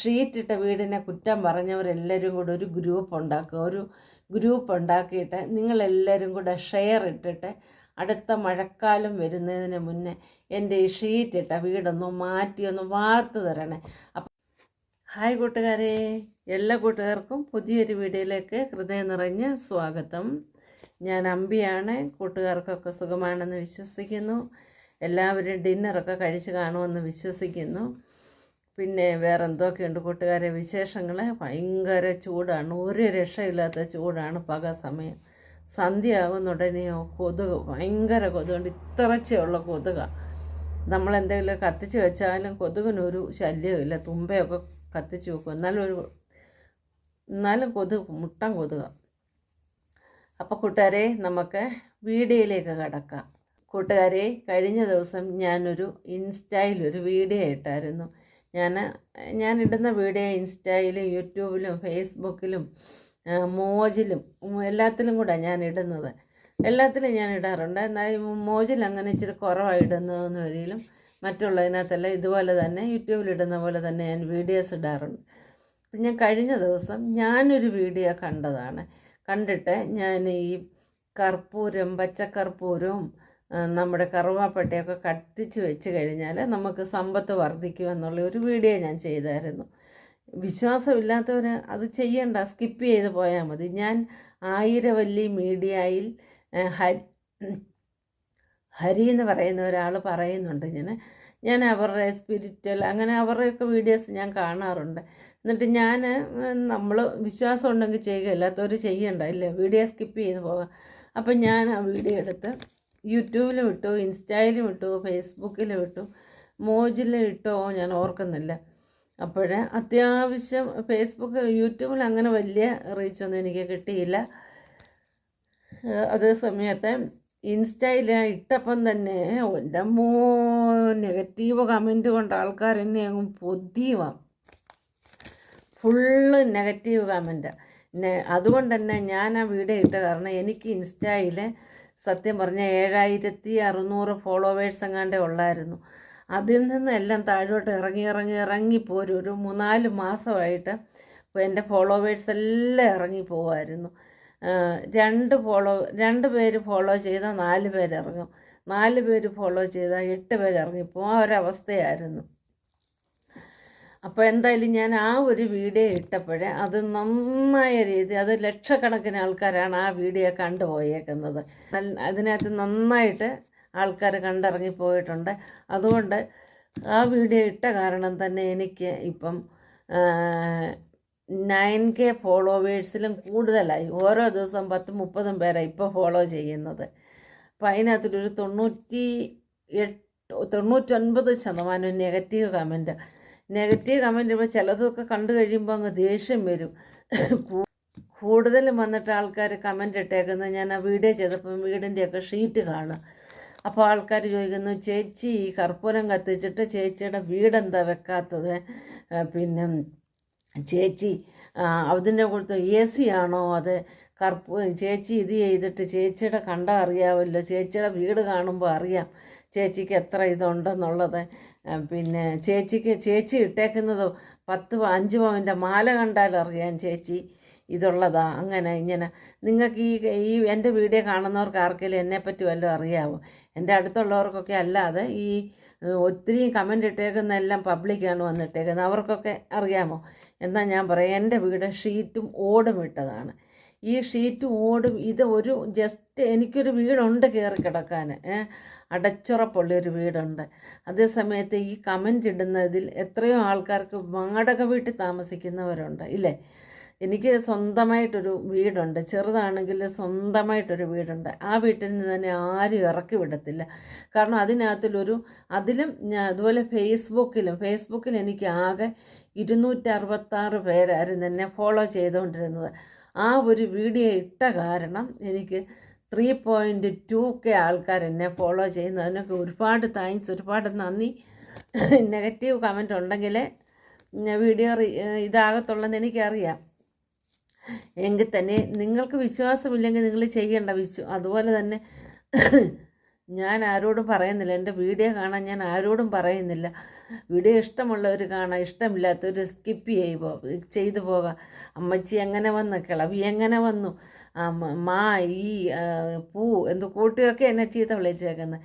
ഷീറ്റിട്ട വീടിനെ കുറ്റം പറഞ്ഞവരെല്ലാവരും കൂടെ ഒരു ഗ്രൂപ്പ് ഉണ്ടാക്കുക. ഒരു ഗ്രൂപ്പ് ഉണ്ടാക്കിയിട്ട് നിങ്ങളെല്ലാവരും കൂടെ ഷെയർ ഇട്ടിട്ട് അടുത്ത മഴക്കാലം വരുന്നതിന് മുന്നേ എന്റെ ഈ ഷീറ്റിട്ട വീടൊന്ന് മാറ്റി ഒന്ന് വാർത്ത് തരണേ. അപ്പം ഹായ് കൂട്ടുകാരെ. എല്ലാ കൂട്ടുകാർക്കും പുതിയൊരു വീഡിയോയിലേക്ക് ഹൃദയം നിറഞ്ഞ സ്വാഗതം. ഞാൻ അമ്പിയാണ്. കൂട്ടുകാർക്കൊക്കെ സുഖമാണെന്ന് വിശ്വസിക്കുന്നു. എല്ലാവരും ഡിന്നറൊക്കെ കഴിച്ച് കാണുമെന്ന് വിശ്വസിക്കുന്നു. പിന്നെ വേറെ എന്തൊക്കെയുണ്ട് കൂട്ടുകാരെ? വിശേഷങ്ങൾ ഭയങ്കര ചൂടാണ്. ഒരു രക്ഷയില്ലാത്ത ചൂടാണ് പക സമയം. സന്ധ്യയാകുന്നുടനെയോ കൊതുക് ഭയങ്കര കൊതുകുണ്ട്. ഇത്രച്ചുള്ള കൊതുക. നമ്മളെന്തെങ്കിലും കത്തിച്ച് വെച്ചാലും കൊതുകിനൊരു ശല്യമില്ല തുമ്പയൊക്കെ കത്തിച്ച് വെക്കും. എന്നാലും ഒരു എന്നാലും കൊതുക് മുട്ടൻ കൊതുക. അപ്പോൾ കൂട്ടുകാരെ നമുക്ക് വീഡിയോയിലേക്ക് കടക്കാം. കൂട്ടുകാരെ കഴിഞ്ഞ ദിവസം ഞാനൊരു ഇൻസ്റ്റയിൽ ഒരു വീഡിയോ ഇട്ടായിരുന്നു. ഞാൻ ഞാൻ ഇടുന്ന വീഡിയോ ഇൻസ്റ്റയിലും യൂട്യൂബിലും ഫേസ്ബുക്കിലും മോജിലും എല്ലാത്തിലും കൂടെ ഞാൻ ഇടുന്നത്. എല്ലാത്തിലും ഞാൻ ഇടാറുണ്ട്. എന്നാൽ മോജിൽ അങ്ങനെ ഇച്ചിരി കുറവാണ് ഇടുന്നതെന്ന് വരിയിലും മറ്റുള്ളതിനകത്തെല്ലാം ഇതുപോലെ തന്നെ യൂട്യൂബിൽ ഇടുന്ന പോലെ തന്നെ ഞാൻ വീഡിയോസ് ഇടാറുണ്ട്. ഞാൻ കഴിഞ്ഞ ദിവസം ഞാനൊരു വീഡിയോ കണ്ടതാണ്. കണ്ടിട്ട് ഞാൻ ഈ കർപ്പൂരം പച്ചക്കർപ്പൂരവും നമ്മുടെ കറുവാപ്പട്ടയൊക്കെ കത്തിച്ച് വെച്ച് കഴിഞ്ഞാൽ നമുക്ക് സമ്പത്ത് വർദ്ധിക്കുമെന്നുള്ള ഒരു വീഡിയോ ഞാൻ ചെയ്തായിരുന്നു. വിശ്വാസമില്ലാത്തവർ അത് ചെയ്യണ്ട സ്കിപ്പ് ചെയ്ത് പോയാൽ മതി. ഞാൻ ആയിരവല്ലി മീഡിയയിൽ ഹരി ഹരി എന്ന് പറയുന്ന ഒരാൾ പറയുന്നുണ്ട് ഇങ്ങനെ. ഞാൻ അവരുടെ സ്പിരിച്വൽ അങ്ങനെ അവരുടെയൊക്കെ വീഡിയോസ് ഞാൻ കാണാറുണ്ട്. എന്നിട്ട് ഞാൻ നമ്മൾ വിശ്വാസം ഉണ്ടെങ്കിൽ ചെയ്യുക അല്ലാത്തവർ ചെയ്യണ്ട. ഇല്ല വീഡിയോ സ്കിപ്പ് ചെയ്ത് പോകാം. അപ്പം ഞാൻ ആ വീഡിയോ എടുത്ത് യൂട്യൂബിലും ഇട്ടു ഇൻസ്റ്റയിലും ഇട്ടു ഫേസ്ബുക്കിലും ഇട്ടു മോജിലും ഇട്ടോ ഞാൻ ഓർക്കുന്നില്ല. അപ്പോൾ അത്യാവശ്യം ഫേസ്ബുക്ക് യൂട്യൂബിൽ അങ്ങനെ വലിയ റീച്ചൊന്നും എനിക്ക് കിട്ടിയില്ല. അതേ സമയത്ത് ഇൻസ്റ്റയിൽ ഇട്ടപ്പം തന്നെ എന്റെ മോ നെഗറ്റീവ് കമന്റ് കൊണ്ട് ആൾക്കാർ എന്നെ അങ്ങ് പൊതിയുവാം. ഫുള്ള് നെഗറ്റീവ് കമന്റ് അതുകൊണ്ട് തന്നെ ഞാൻ ആ വീഡിയോ ഇട്ട കാരണം എനിക്ക് ഇൻസ്റ്റയിൽ സത്യം പറഞ്ഞാൽ ഏഴായിരത്തി അറുന്നൂറ് ഫോളോവേഴ്സ് എങ്ങാണ്ടേ ഉള്ളായിരുന്നു. അതിൽ നിന്നെല്ലാം താഴോട്ട് ഇറങ്ങി ഇറങ്ങി ഇറങ്ങി പോരും. ഒരു മൂന്നാൽ മാസമായിട്ട് എന്റെ ഫോളോവേഴ്സ് എല്ലാം ഇറങ്ങി പോവായിരുന്നു. രണ്ട് ഫോളോ രണ്ട് പേര് ഫോളോ ചെയ്താൽ നാല് പേര് ഇറങ്ങും. നാല് പേര് ഫോളോ ചെയ്താൽ എട്ട് പേര് ആ ഒരവസ്ഥയായിരുന്നു അപ്പോൾ എന്തായാലും ഞാൻ ആ ഒരു വീഡിയോ ഇട്ടപ്പോഴേ അത് നന്നായ രീതി അത് ലക്ഷക്കണക്കിന് ആൾക്കാരാണ് ആ വീഡിയോ കണ്ടുപോയേക്കുന്നത് അതിനകത്ത് നന്നായിട്ട് ആൾക്കാർ കണ്ടിറങ്ങി പോയിട്ടുണ്ട്. അതുകൊണ്ട് ആ വീഡിയോ ഇട്ട കാരണം തന്നെ എനിക്ക് ഇപ്പം നയൻ കെ ഫോളോവേഴ്സിലും കൂടുതലായി. ഓരോ ദിവസം പത്തും മുപ്പതും പേരാണ് ഇപ്പോൾ ഫോളോ ചെയ്യുന്നത്. അപ്പം അതിനകത്തൊരു തൊണ്ണൂറ്റി എട്ട് തൊണ്ണൂറ്റൊൻപത് ശതമാനം നെഗറ്റീവ് കമന്റ് നെഗറ്റീവ് കമന്റ് ഇപ്പോൾ ചിലതൊക്കെ കണ്ടു കഴിയുമ്പോൾ അങ്ങ് ദേഷ്യം വരും. കൂടുതൽ വന്നിട്ട് ആൾക്കാർ കമന്റ് ഇട്ടേക്കുന്നത് ഞാൻ ആ വീഡിയോ ചെയ്തപ്പം വീടിന്റെയൊക്കെ ഷീറ്റ് കാണും. അപ്പോൾ ആൾക്കാർ ചോദിക്കുന്നു ചേച്ചി ഈ കർപ്പൂരം കത്തിച്ചിട്ട് ചേച്ചിയുടെ വീടെന്താ വെക്കാത്തത്? പിന്നെ ചേച്ചി അതിന്റെ കൊടുത്ത് എ സി ആണോ? അത് കർപ്പൂ ചേച്ചി ഇത് ചെയ്തിട്ട് ചേച്ചിയുടെ കണ്ട അറിയാമല്ലോ ചേച്ചിയുടെ വീട് കാണുമ്പോൾ അറിയാം ചേച്ചിക്ക് എത്ര ഇതുണ്ടെന്നുള്ളത്. പിന്നെ ചേച്ചിക്ക് ചേച്ചി ഇട്ടേക്കുന്നത് പത്ത് അഞ്ച് പവന്റെ മാല കണ്ടാൽ അറിയാം ചേച്ചി ഇതുള്ളതാ അങ്ങനെ ഇങ്ങനെ. നിങ്ങൾക്ക് ഈ ഈ എന്റെ വീഡിയോ കാണുന്നവർക്ക് ആർക്കെങ്കിലും എന്നെപ്പറ്റി വല്ലതും അറിയാമോ എന്റെ അടുത്തുള്ളവർക്കൊക്കെ അല്ലാതെ ഈ ഒത്തിരി കമന്റ് ഇട്ടേക്കുന്ന എല്ലാം പബ്ലിക്കാണ് വന്നിട്ടേക്കുന്നത്. അവർക്കൊക്കെ അറിയാമോ? എന്നാൽ ഞാൻ പറയാം എന്റെ വീട് ഷീറ്റും ഓടും ഇട്ടതാണ്. ഈ ഷീറ്റ് ഓടും. ഇത് ഒരു ജസ്റ്റ് എനിക്കൊരു വീടുണ്ട് കയറി കിടക്കാൻ അടച്ചുറപ്പുള്ള ഒരു വീടുണ്ട്. അതേസമയത്ത് ഈ കമന്റ് ഇടുന്നതിൽ എത്രയോ ആൾക്കാർക്ക് വാടക വീട്ടിൽ താമസിക്കുന്നവരുണ്ട്. ഇല്ലേ? എനിക്ക് സ്വന്തമായിട്ടൊരു വീടുണ്ട്. ചെറുതാണെങ്കിൽ സ്വന്തമായിട്ടൊരു വീടുണ്ട്. ആ വീട്ടിൽ നിന്ന് തന്നെ ആരും ഇറക്കി വിടത്തില്ല. കാരണം അതിനകത്തിലൊരു അതിലും ഞാൻ അതുപോലെ ഫേസ്ബുക്കിലും ഫേസ്ബുക്കിൽ എനിക്ക് ആകെ ഇരുന്നൂറ്ററുപത്താറ് പേരായിരുന്നു എന്നെ ഫോളോ ചെയ്തുകൊണ്ടിരുന്നത്. ആ ഒരു വീഡിയോ ഇട്ട കാരണം എനിക്ക് ത്രീ പോയിന്റ് ടു കെ ആൾക്കാർ എന്നെ ഫോളോ ചെയ്യുന്നു. അതിനൊക്കെ ഒരുപാട് താങ്ക്സ് ഒരുപാട് നന്ദി. നെഗറ്റീവ് കമന്റ് ഉണ്ടെങ്കിൽ വീഡിയോ ഇതാകത്തുള്ളതെന്ന് എനിക്കറിയാം. എങ്കിൽ തന്നെ നിങ്ങൾക്ക് വിശ്വാസമില്ലെങ്കിൽ നിങ്ങൾ ചെയ്യേണ്ട വിശ്വ അതുപോലെ തന്നെ ഞാൻ ആരോടും പറയുന്നില്ല. എന്റെ വീഡിയോ കാണാൻ ഞാൻ ആരോടും പറയുന്നില്ല. വീഡിയോ ഇഷ്ടമുള്ളവർ കാണാം ഇഷ്ടമില്ലാത്തവർ സ്കിപ്പ് ചെയ്യുമ്പോൾ ചെയ്തു പോകാം. അമ്മച്ചി എങ്ങനെ വന്നു? കിളവി എങ്ങനെ വന്നു? മാ ഈ പൂ എന്ത് കൂട്ടിയൊക്കെ എന്നെ ചീത്ത വിളിച്ചേക്കുന്നത്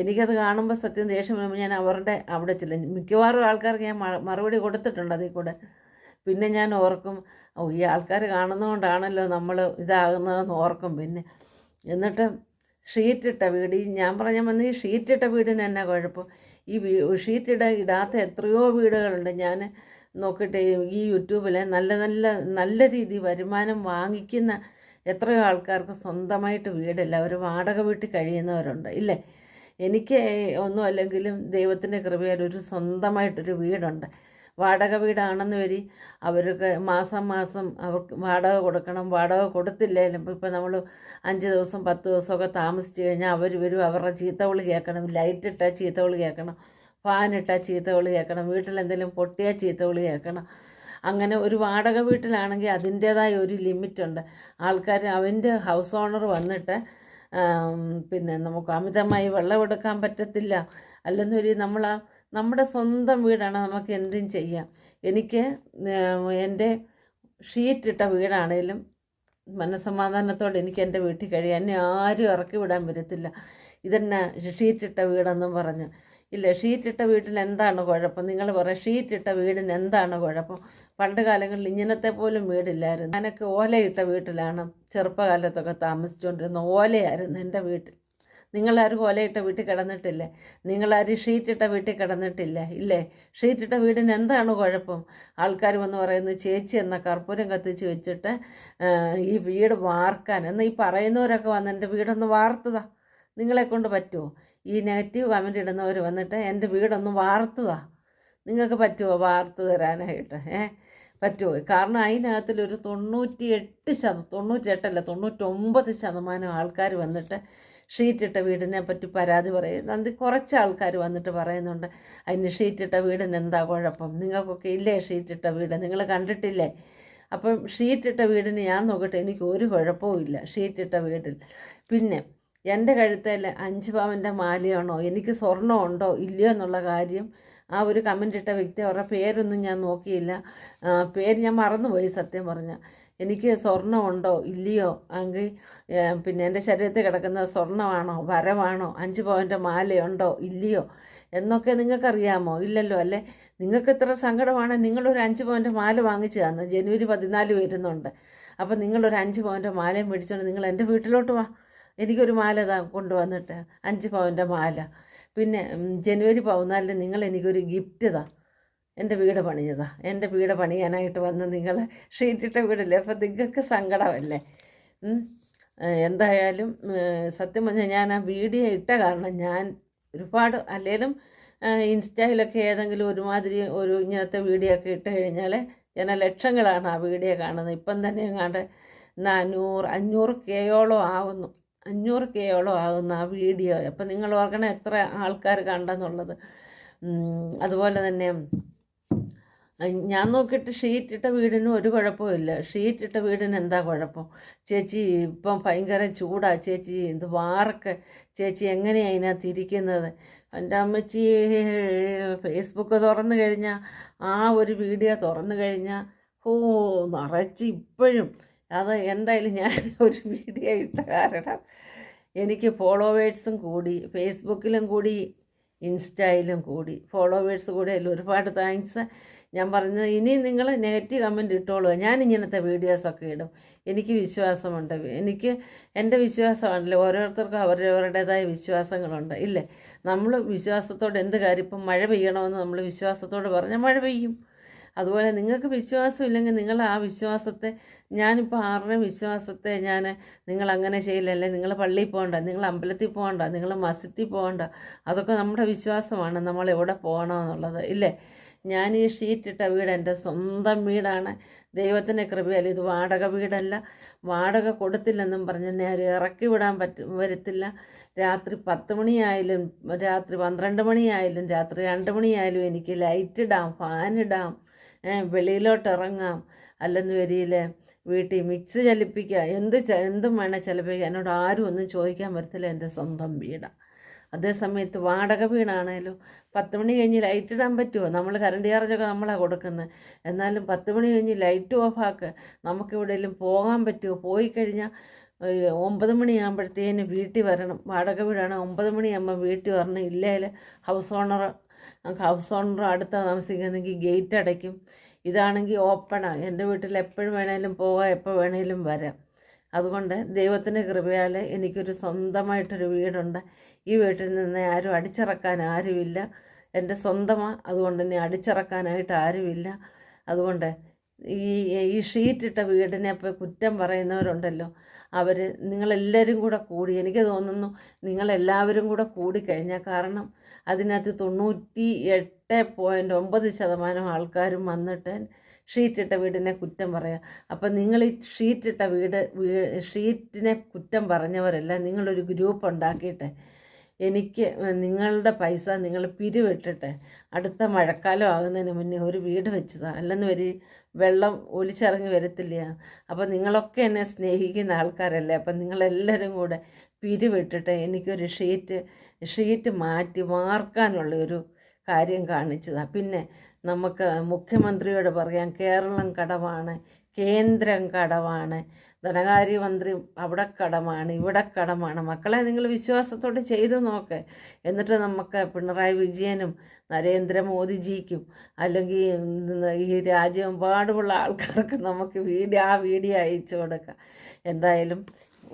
എനിക്കത് കാണുമ്പോൾ സത്യം ദേഷ്യം വരുമ്പോൾ ഞാൻ അവരുടെ അവിടെ ചെല്ലും. മിക്കവാറും ആൾക്കാർക്ക് ഞാൻ മറുപടി കൊടുത്തിട്ടുണ്ട് അതിൽ കൂടെ. പിന്നെ ഞാൻ ഓർക്കും ഓ ഈ ആൾക്കാർ കാണുന്നതുകൊണ്ടാണല്ലോ നമ്മൾ ഇതാകുന്നതെന്ന് ഓർക്കും പിന്നെ. എന്നിട്ട് ഷീറ്റിട്ട വീട് ഞാൻ പറഞ്ഞ വന്ന് ഈ ഷീറ്റിട്ട വീടിന് എന്നാ കുഴപ്പം? ഈ ഷീറ്റിട ഇടാത്ത എത്രയോ വീടുകളുണ്ട്. ഞാൻ നോക്കട്ടെ ഈ യൂട്യൂബിൽ നല്ല നല്ല നല്ല രീതി വരുമാനം വാങ്ങിക്കുന്ന എത്രയോ ആൾക്കാർക്ക് സ്വന്തമായിട്ട് വീടില്ല. അവർ വാടക വീട്ടിൽ കഴിയുന്നവരുണ്ട്. ഇല്ലേ? എനിക്ക് ഒന്നും അല്ലെങ്കിലും ദൈവത്തിന്റെ കൃപയാൽ ഒരു സ്വന്തമായിട്ടൊരു വീടുണ്ട്. വാടക വീടാണെന്ന് വരി. അവർക്ക് മാസം മാസം അവർക്ക് വാടക കൊടുക്കണം. വാടക കൊടുത്തില്ലേലും ഇപ്പം നമ്മൾ അഞ്ച് ദിവസം പത്ത് ദിവസമൊക്കെ താമസിച്ച് കഴിഞ്ഞാൽ അവർ വരും. അവരുടെ ചീത്തവിളി കേൾക്കണം. ലൈറ്റ് ഇട്ടാൽ ചീത്തവിളി കേൾക്കണം. ഫാൻ ഇട്ടാൽ ചീത്തവിളി കേൾക്കണം. വീട്ടിലെന്തെങ്കിലും പൊട്ടിയാൽ ചീത്തവിളി കേൾക്കണം. അങ്ങനെ ഒരു വാടക വീട്ടിലാണെങ്കിൽ അതിന്റേതായ ഒരു ലിമിറ്റുണ്ട് ആൾക്കാർ അവന്റെ ഹൗസ് ഓണർ വന്നിട്ട് പിന്നെ നമുക്ക് അമിതമായി വെള്ളമെടുക്കാൻ പറ്റത്തില്ല. അല്ലെന്നൊരു നമ്മളാ നമ്മുടെ സ്വന്തം വീടാണ് നമുക്ക് എന്തും ചെയ്യാം. എനിക്ക് എന്റെ ഷീറ്റിട്ട വീടാണേലും മനസ്സമാധാനത്തോടെ എനിക്ക് എന്റെ വീട്ടിൽ കഴിയാം എന്നെ ആരും ഇറക്കി വിടാൻ പറ്റത്തില്ല ഷീറ്റ് ഷീറ്റിട്ട വീടെന്നും പറഞ്ഞ്. ഇല്ല ഷീറ്റിട്ട വീട്ടിന് എന്താണ് കുഴപ്പം? നിങ്ങൾ പറയാം ഷീറ്റിട്ട വീടിന് എന്താണ് കുഴപ്പം? പണ്ട് കാലങ്ങളിൽ ഇങ്ങനത്തെ പോലും വീടില്ലായിരുന്നു. ഞാനൊക്കെ ഓലയിട്ട വീട്ടിലാണ് ചെറുപ്പകാലത്തൊക്കെ താമസിച്ചുകൊണ്ടിരുന്ന ഓലയായിരുന്നു എന്റെ വീട്ടിൽ. നിങ്ങളാരും ഓലയിട്ട വീട്ടിൽ കിടന്നിട്ടില്ലേ? നിങ്ങളാരും ഷീറ്റിട്ട വീട്ടിൽ കിടന്നിട്ടില്ലേ? ഇല്ലേ? ഷീറ്റിട്ട വീടിന് എന്താണ് കുഴപ്പം? ആൾക്കാർ വന്ന് പറയുന്നത് ചേച്ചി എന്ന കർപ്പൂരം കത്തിച്ച് വെച്ചിട്ട് ഈ വീട് വാർക്കാൻ. എന്നാൽ ഈ പറയുന്നവരൊക്കെ വന്ന് എന്റെ വീടൊന്ന് വാർത്തതാ. നിങ്ങളെ കൊണ്ട് പറ്റുമോ ഈ നെഗറ്റീവ് കമന്റ് ഇടുന്നവർ വന്നിട്ട് എന്റെ വീടൊന്ന് വാർത്തതാ. നിങ്ങൾക്ക് പറ്റുമോ വാർത്ത് തരാനായിട്ട്? ഏ? പറ്റുമോ കാരണം അതിനകത്തിലൊരു തൊണ്ണൂറ്റി എട്ട് ശതം തൊണ്ണൂറ്റെട്ടല്ല തൊണ്ണൂറ്റൊമ്പത് ശതമാനം ആൾക്കാർ വന്നിട്ട് ഷീറ്റിട്ട വീടിനെ പറ്റി പരാതി പറയും അത് കുറച്ച് ആൾക്കാർ വന്നിട്ട് പറയുന്നുണ്ട് അതിന് ഷീറ്റിട്ട വീടിന് എന്താ കുഴപ്പം? നിങ്ങൾക്കൊക്കെ ഇല്ലേ ഷീറ്റിട്ട വീട്? നിങ്ങൾ കണ്ടിട്ടില്ലേ? അപ്പം ഷീറ്റിട്ട വീടിന് ഞാൻ നോക്കട്ടെ എനിക്ക് ഒരു കുഴപ്പവും ഇല്ല ഷീറ്റിട്ട വീട്ടിൽ പിന്നെ എന്റെ കഴുത്തേൽ അഞ്ച് പവന്റെ മാലയാണോ? എനിക്ക് സ്വർണമുണ്ടോ ഇല്ലയോ എന്നുള്ള കാര്യം ആ ഒരു കമന്റ് ഇട്ട വ്യക്തി അവരുടെ പേരൊന്നും ഞാൻ നോക്കിയില്ല. പേര് ഞാൻ മറന്നുപോയി സത്യം പറഞ്ഞാൽ. എനിക്ക് സ്വർണമുണ്ടോ? ഇല്ലയോ? എങ്കിൽ പിന്നെ എന്റെ ശരീരത്തിൽ കിടക്കുന്ന സ്വർണമാണോ? വരവാണോ? അഞ്ച് പവന്റെ മാലയുണ്ടോ? ഇല്ലയോ? എന്നൊക്കെ നിങ്ങൾക്കറിയാമോ? ഇല്ലല്ലോ അല്ലേ? നിങ്ങൾക്ക് ഇത്ര സങ്കടമാണ്. നിങ്ങളൊരു അഞ്ച് പവന്റെ മാല വാങ്ങിച്ചു തന്നു. ജനുവരി പതിനാല് വരുന്നുണ്ട്. അപ്പം നിങ്ങളൊരു അഞ്ച് പവന്റെ മാലയും മേടിച്ചുകൊണ്ട് നിങ്ങൾ എന്റെ വീട്ടിലോട്ട് വാ. എനിക്കൊരു മാല കൊണ്ടുവന്നിട്ട്. അഞ്ച് പവന്റെ മാല. പിന്നെ ജനുവരി പതിനാലിന് നിങ്ങൾ എനിക്കൊരു ഗിഫ്റ്റ് താ. എന്റെ വീട് പണിഞ്ഞതാ. എന്റെ വീട് പണിയാനായിട്ട് വന്ന് നിങ്ങൾ ഷീറ്റിട്ട വീടില്ലേ? അപ്പം നിങ്ങൾക്ക് സങ്കടമല്ലേ? എന്തായാലും സത്യം പറഞ്ഞാൽ ഞാൻ ആ വീഡിയോ ഇട്ട കാരണം ഞാൻ ഒരുപാട് അല്ലെങ്കിലും ഇൻസ്റ്റയിലൊക്കെ ഏതെങ്കിലും ഒരുമാതിരി ഒരു ഇങ്ങനത്തെ വീഡിയോ ഒക്കെ ഇട്ട് കഴിഞ്ഞാൽ ജനലക്ഷങ്ങളാണ് ആ വീഡിയോ കാണുന്നത്. ഇപ്പം തന്നെ എങ്ങാണ്ട് നാനൂറ് അഞ്ഞൂറ് കെയോളോ ആകുന്നു അഞ്ഞൂറ് കെയോളോ ആകുന്നു ആ വീഡിയോ. അപ്പം നിങ്ങൾ ഓർക്കണം എത്ര ആൾക്കാർ കണ്ടെന്നുള്ളത്. അതുപോലെ തന്നെ ഞാൻ നോക്കിയിട്ട് ഷീറ്റ് ഇട്ട വീടിനും ഒരു കുഴപ്പമില്ല ഷീറ്റ് ഇട്ട വീടിന് എന്താ കുഴപ്പം? ചേച്ചി ഇപ്പം ഭയങ്കര ചൂടാണ് ചേച്ചി ഇത് വാറൊക്കെ ചേച്ചി എങ്ങനെയാണ് അതിനകത്ത് ഇരിക്കുന്നത്? എന്റെ അമ്മച്ചി ഫേസ്ബുക്ക് തുറന്നു കഴിഞ്ഞാൽ ആ ഒരു വീഡിയോ തുറന്നു കഴിഞ്ഞാൽ ഓ നിറച്ച് ഇപ്പോഴും. അത് എന്തായാലും ഞാൻ ഒരു വീഡിയോ ഇട്ട കാരണം എനിക്ക് ഫോളോവേഴ്സും കൂടി ഫേസ്ബുക്കിലും കൂടി ഇൻസ്റ്റയിലും കൂടി. ഫോളോവേഴ്സ് കൂടി ഒരുപാട് താങ്ക്സ് ഞാൻ പറഞ്ഞത് ഇനി നിങ്ങൾ നെഗറ്റീവ് കമന്റ് ഇട്ടോളൂ ഞാൻ ഇങ്ങനത്തെ വീഡിയോസൊക്കെ ഇടും. എനിക്ക് വിശ്വാസമുണ്ട്. എനിക്ക് എന്റെ വിശ്വാസമാണല്ലോ. ഓരോരുത്തർക്കും അവരവരുടേതായ വിശ്വാസങ്ങളുണ്ട്. ഇല്ലേ? നമ്മൾ വിശ്വാസത്തോടെ എന്ത് കാര്യം? ഇപ്പം മഴ പെയ്യണമെന്ന് നമ്മൾ വിശ്വാസത്തോട് പറഞ്ഞാൽ മഴ പെയ്യും. അതുപോലെ നിങ്ങൾക്ക് വിശ്വാസമില്ലെങ്കിൽ നിങ്ങൾ ആ വിശ്വാസത്തെ ഞാനിപ്പോൾ ആരുടെയും വിശ്വാസത്തെ ഞാൻ നിങ്ങൾ അങ്ങനെ ചെയ്യില്ലല്ലേ നിങ്ങൾ പള്ളിയിൽ പോകണ്ട നിങ്ങൾ അമ്പലത്തിൽ പോകണ്ട നിങ്ങൾ മസ്ജിദിൽ പോകണ്ട അതൊക്കെ നമ്മുടെ വിശ്വാസമാണ്. നമ്മൾ എവിടെ പോകണമെന്നുള്ളത് ഇല്ലേ? ഞാൻ ഈ ഷീറ്റിട്ട വീട് എന്റെ സ്വന്തം വീടാണ്. ദൈവത്തിന്റെ കൃപയാൽ ഇത് വാടക വീടല്ല. വാടക കൊടുത്തില്ലെന്നും പറഞ്ഞ് എന്നെ ആരും ഇറക്കി വിടാൻ പറ്റും വരത്തില്ല. രാത്രി പത്ത് മണിയായാലും രാത്രി പന്ത്രണ്ട് മണിയായാലും രാത്രി രണ്ട് മണിയായാലും എനിക്ക് ലൈറ്റ് ഇടാം ഫാനിടാം വെളിയിലോട്ട് ഇറങ്ങാം. അല്ലെന്ന് വരിയിൽ വീട്ടിൽ മിക്സ് ചലിപ്പിക്കുക എന്ത് എന്തും വേണേൽ ചലിപ്പിക്കുക. എന്നോട് ആരും ഒന്നും ചോദിക്കാൻ പറ്റത്തില്ല എന്റെ സ്വന്തം വീടാണ് അതേസമയത്ത് വാടക വീടാണേലും പത്ത് മണി കഴിഞ്ഞ് ലൈറ്റ് ഇടാൻ പറ്റുമോ നമ്മൾ കറണ്ട് ചാർജൊക്കെ നമ്മളാണ് കൊടുക്കുന്നത് എന്നാലും പത്ത് മണി കഴിഞ്ഞ് ലൈറ്റ് ഓഫാക്കുക നമുക്ക് എവിടെയെങ്കിലും പോകാൻ പറ്റുമോ പോയി കഴിഞ്ഞാൽ ഒമ്പത് മണിയാകുമ്പോഴത്തേന് വീട്ടിൽ വരണം. വാടക വീടാണ് ഒമ്പത് മണിയാകുമ്പോൾ വീട്ടിൽ വരണം. ഇല്ലെങ്കിൽ ഹൗസ് ഓണർ ഹൗസ് ഓണർ അടുത്താണ് താമസിക്കുന്നെങ്കിൽ ഗേറ്റ് അടയ്ക്കും. ഇതാണെങ്കിൽ ഓപ്പണാണ് എന്റെ വീട്ടിൽ എപ്പോഴും വേണേലും പോകാം എപ്പോൾ വേണേലും വരാം. അതുകൊണ്ട് ദൈവത്തിന്റെ കൃപയാൽ എനിക്കൊരു സ്വന്തമായിട്ടൊരു വീടുണ്ട്. ഈ വീട്ടിൽ നിന്ന് ആരും അടിച്ചിറക്കാൻ ആരുമില്ല. എന്റെ സ്വന്തമാണ് അതുകൊണ്ട് തന്നെ അടിച്ചിറക്കാനായിട്ട് ആരുമില്ല. അതുകൊണ്ട് ഈ ഈ ഷീറ്റിട്ട വീടിനെ ഇപ്പോൾ കുറ്റം പറയുന്നവരുണ്ടല്ലോ. അവർ നിങ്ങളെല്ലാവരും കൂടെ കൂടി എനിക്ക് തോന്നുന്നു നിങ്ങളെല്ലാവരും കൂടെ കൂടിക്കഴിഞ്ഞാൽ കാരണം അതിനകത്ത് തൊണ്ണൂറ്റി എട്ട് പോയിന്റ് ഒമ്പത് ശതമാനം ആൾക്കാരും വന്നിട്ട് ഷീറ്റിട്ട വീടിനെ കുറ്റം പറയാം. അപ്പം നിങ്ങൾ ഈ ഷീറ്റിട്ട വീട് ഷീറ്റിനെ കുറ്റം പറഞ്ഞവരല്ല നിങ്ങളൊരു ഗ്രൂപ്പ് ഉണ്ടാക്കിയിട്ട് എനിക്ക് നിങ്ങളുടെ പൈസ നിങ്ങൾ പിരിവിട്ടിട്ട് അടുത്ത മഴക്കാലം ആകുന്നതിന് മുന്നേ ഒരു വീട് വെച്ചതാ. അല്ലെന്ന് വരി വെള്ളം ഒലിച്ചിറങ്ങി വരത്തില്ല. അപ്പം നിങ്ങളൊക്കെ എന്നെ സ്നേഹിക്കുന്ന ആൾക്കാരല്ലേ? അപ്പം നിങ്ങളെല്ലാവരും കൂടെ പിരിവിട്ടിട്ട് എനിക്കൊരു ഷീറ്റ് ഷീറ്റ് മാറ്റി വാർക്കാനുള്ള ഒരു കാര്യം കാണിച്ചതാണ് പിന്നെ നമുക്ക് മുഖ്യമന്ത്രിയോട് പറയാം കേരളം കടമാണ് കേന്ദ്രം കടമാണ് ധനകാര്യമന്ത്രി അവിടെ കടമാണ് ഇവിടെ കടമാണ്. മക്കളെ നിങ്ങൾ വിശ്വാസത്തോടെ ചെയ്തു നോക്ക്. എന്നിട്ട് നമുക്ക് പിണറായി വിജയനും നരേന്ദ്രമോദിജിക്കും അല്ലെങ്കിൽ ഈ രാജ്യം രാജ്യമെമ്പാടുമുള്ള ആൾക്കാർക്ക് നമുക്ക് വീഡിയോ ആ വീഡിയോ അയച്ചു കൊടുക്കാം. എന്തായാലും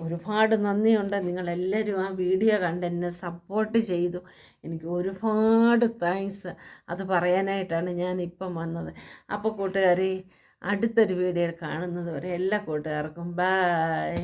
ഒരുപാട് നന്ദിയുണ്ട്. നിങ്ങളെല്ലാവരും ആ വീഡിയോ കണ്ട് എന്നെ സപ്പോർട്ട് ചെയ്തു. എനിക്ക് ഒരുപാട് താങ്ക്സ് അത് പറയാനായിട്ടാണ് ഞാൻ ഇപ്പം വന്നത്. അപ്പോൾ കൂട്ടുകാരെ അടുത്തൊരു വീഡിയോ കാണുന്നത് വരെ എല്ലാ കൂട്ടുകാർക്കും ബായ്